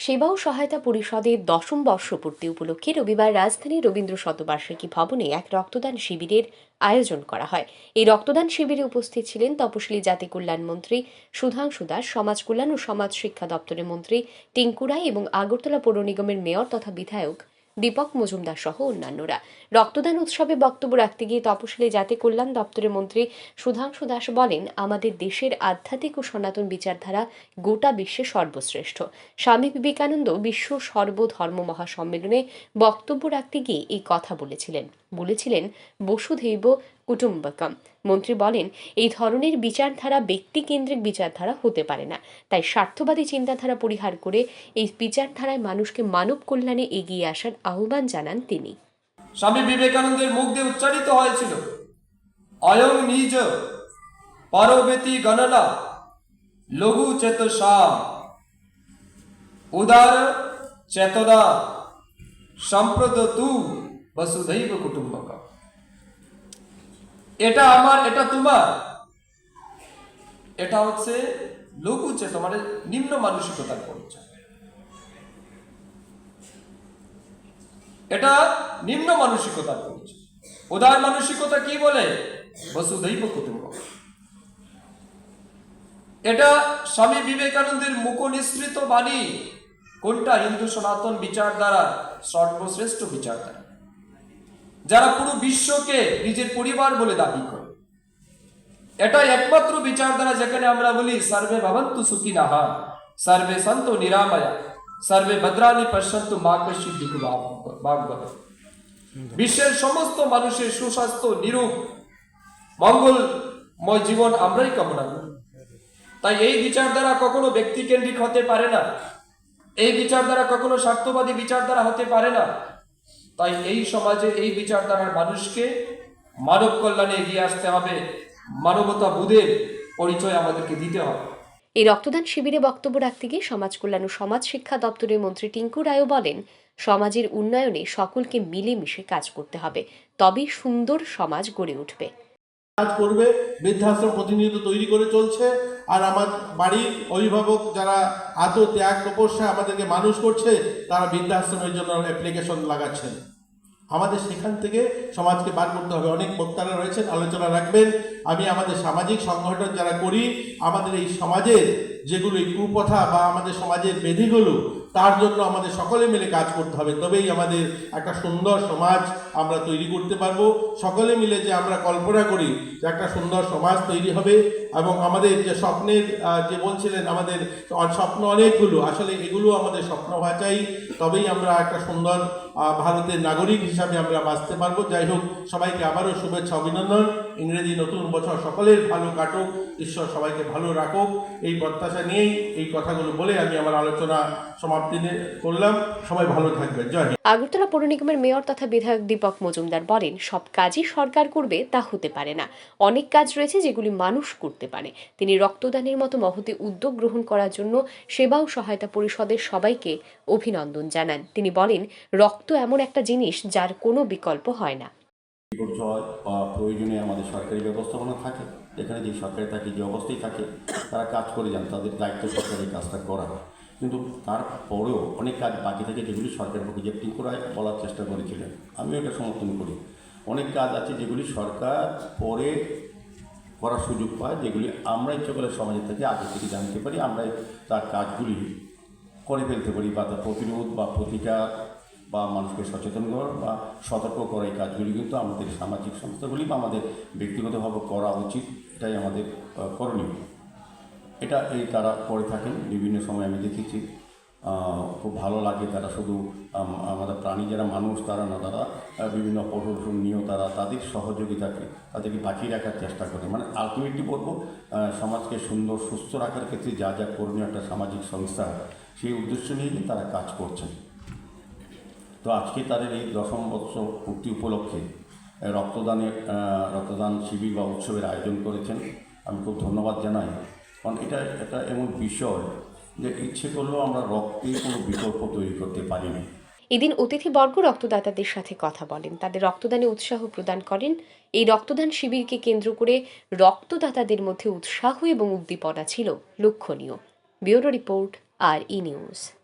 সেবা ও সহায়তা পরিষদের দশম বর্ষপূর্তি উপলক্ষে রবিবার রাজধানীর রবীন্দ্র শতবার্ষিকী ভবনে এক রক্তদান শিবিরের আয়োজন করা হয়। এই রক্তদান শিবিরে উপস্থিত ছিলেন তপশিলী জাতি কল্যাণ মন্ত্রী, সুধাংশু দাস, সমাজ কল্যাণ ও সমাজ শিক্ষা দপ্তরের মন্ত্রী টিঙ্কুরাই এবং আগরতলা পৌর নিগমের মেয়র তথা বিধায়ক দীপক মজুমদার সহ অন্যান্যরা। রক্তদান উৎসবে বক্তব্য রাখতে গিয়ে তপশিলি জাতি কল্যাণ দপ্তরের মন্ত্রী সুধাংশু দাস বলেন, আমাদের দেশের আধ্যাত্মিক ও সনাতন বিচারধারা গোটা বিশ্বে সর্বশ্রেষ্ঠ। স্বামী বিবেকানন্দ বিশ্ব সর্বধর্ম মহাসম্মেলনে বক্তব্য রাখতে গিয়ে এই কথা বলেছিলেন। বলেছিলেন বসুধৈব কুটুম্বকম। মন্ত্রী বলেন, এই ধরনের বিচারধারা ব্যক্তিকেন্দ্রিক বিচারধারা হতে পারে না। তাই স্বার্থবাদী চিন্তাধারা পরিহার করে এই বিচারধারায় মানুষকে মানব কল্যাণে এগিয়ে আসার আহ্বান জানান তিনি। স্বামী বিবেকানন্দের মুখ দিয়ে উচ্চারিত হয়েছিল, অয়ং নিজ পরবেতি গণনা লঘু চেতসা উদার চেতনা সম্প্রদ তু বসুধৈব কুটুম্বক এটা আমার, এটা তোমার। এটা হচ্ছে লঘু চেত মানে নিম্ন মানসিকতার পরিচয়। এটা নিম্ন মানসিকতার পরিচয়। উদার মানসিকতা কি বলে? বসুধৈব কুটুম্ব এটা স্বামী বিবেকানন্দের মুখ নিঃসৃত বাণী। কোনটা? হিন্দু সনাতন বিচারধারা সর্বশ্রেষ্ঠ বিচার বিচারধারা। যারা পুরো বিশ্বকে নিজের পরিবার বলে দাবি করে। এটা একমাত্র বিচারধারা যেখানে আমরা বলি, সর্বে ভবন্তু সুখী নাহা সর্বে সন্ত নিরাময়া, সর্বে ভদ্রানি পশ্যন্তু মা দুঃখ ভাগবত। বিশ্বের সমস্ত মানুষের সুস্বাস্থ্য, নিরূপ, মঙ্গলময় জীবন আমরাই কামনা করি। তাই এই বিচারধারা কখনো ব্যক্তিকেন্দ্রিক হতে পারে না। এই বিচারধারা কখনো স্বার্থবাদী বিচারধারা হতে পারে না। তাই এই সমাজে এই বিচারধারার মানুষকে মানব কল্যাণে এগিয়ে আসতে হবে। মানবতা বোধের পরিচয় আমাদেরকে দিতে হবে। এই রক্তদান শিবিরে বক্তব্য রাখতে গিয়ে সমাজ কল্যাণ ও সমাজ শিক্ষা দপ্তরের মন্ত্রী টিঙ্কু রায়ও বলেন, সমাজের উন্নয়নে সকলকে মিলেমিশে কাজ করতে হবে। তবেই সুন্দর সমাজ গড়ে উঠবে। কাজ করবে, বৃদ্ধাশ্রম প্রতিনিয়ত তৈরি করে চলছে, আর আমার বাড়ির অভিভাবক যারা এত ত্যাগ, তপস্যা আমাদেরকে মানুষ করছে, তারা বৃদ্ধাশ্রমের জন্য অ্যাপ্লিকেশন লাগাচ্ছেন। আমাদের সেখান থেকে সমাজকে বার করতে হবে। অনেক বক্তারা রয়েছেন, আলোচনা রাখবেন। আমি আমাদের সামাজিক সংগঠন যারা করি, আমাদের এই সমাজের যেগুলো এই কুপ্রথা বা আমাদের সমাজের বেধিগুলো তার জন্য আমাদের সকলে মিলে কাজ করতে হবে। তবেই আমাদের একটা সুন্দর সমাজ আমরা তৈরি করতে পারব। সকলে মিলে যে আমরা কল্পনা করি যে একটা সুন্দর সমাজ তৈরি হবে এবং আমাদের যে স্বপ্নের যে বলছিলেন আমাদের স্বপ্ন অনেকগুলো, আসলে এগুলো আমাদের স্বপ্ন হওয়া চাই তবেই আমরা একটা সুন্দর ভারতের নাগরিক হিসাবে আমরা বাঁচতে পারব। যাই হোক, সবাইকে আবারও শুভেচ্ছা, অভিনন্দন। ইংরেজি নতুন বছর সকলের ভালো কাটুক, ঈশ্বর সবাইকে ভালো রাখুক। এই প্রত্যাশা নিয়েই এই কথাগুলো বলে আমি আমার আলোচনা সমাপ্তি করলাম। সবাই ভালো থাকবেন। জয় হিন্দ। আগরতলা পৌর নিগমের মেয়র তথা বিধায়ক দীপক মজুমদার বলেন, সব কাজই সরকার করবে, তা হতে পারে না। অনেক কাজ রয়েছে যেগুলি মানুষ করতে পারে। তিনি রক্তদানের মতো মহতি উদ্যোগ গ্রহণ করার জন্য সেবা ও সহায়তা পরিষদের সবাইকে অভিনন্দন জানান। তিনি বলেন, রক্ত এমন একটা জিনিস যার কোনো বিকল্প হয় না। বিপর্যয় বা প্রয়োজনে আমাদের সরকারি ব্যবস্থাপনা থাকে। এখানে যে সরকারি থাকে যে অবস্থায় থাকে, তারা কাজ করে যান, তাদের দায়িত্ব সরকারি কাজটা করা কিন্তু তারপরেও অনেক কাজ বাকি থাকে যেগুলি সরকারের পক্ষে যে ত্রিপুরায় বলার চেষ্টা করেছিলেন। আমিও এটা সমর্থন করি। অনেক কাজ আছে যেগুলি সরকার পরে করার সুযোগ পায়, যেগুলি আমরা ইচ্ছে করে সমাজের থেকে আগে থেকে জানতে পারি আমরা তার কাজগুলি করে ফেলতে পারি বা তার প্রতিরোধ বা প্রতিকার বা মানুষকে সচেতন করা বা সতর্ক করা এই কাজগুলি কিন্তু আমাদের সামাজিক সংস্থাগুলি বা আমাদের ব্যক্তিগতভাবে করা উচিত এটাই আমাদের করণীয়। এটা এই তারা করে থাকেন বিভিন্ন সময় আমি দেখেছি খুব ভালো লাগে তারা শুধু আম, আমাদের প্রাণী যারা মানুষ তারা না তারা বিভিন্ন পশুর নিয়েও তারা তাদের সহযোগিতাকে তাদেরকে বাঁচিয়ে রাখার চেষ্টা করে। মানে আলটিমেটলি বলব সমাজকে সুন্দর সুস্থ রাখার ক্ষেত্রে যা যা করণীয় একটা সামাজিক সংস্থা সেই উদ্দেশ্য নিয়ে তারা কাজ করছেন। তো আজকে তাদের এই দশম বৎসর পূর্তি উপলক্ষে রক্তদানের রক্তদান শিবির বা উৎসবের আয়োজন করেছেন। আমি খুব ধন্যবাদ জানাই। কারণ এটা একটা এমন বিষয় যে ইচ্ছে করলেও আমরা রক্তের কোনো বিকল্প তৈরি করতে পারিনি। এদিন অতিথিবর্গ রক্তদাতাদের সাথে কথা বলেন। তাদের রক্তদানে উৎসাহ প্রদান করেন। এই রক্তদান শিবিরকে কেন্দ্র করে রক্তদাতাদের মধ্যে উৎসাহ এবং উদ্দীপনা ছিল লক্ষণীয়। ব্যুরো রিপোর্ট, আর ই নিউজ।